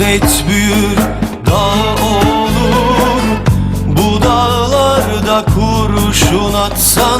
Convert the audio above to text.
hasret büyür dağ olur. Bu dağlarda kurşun atsan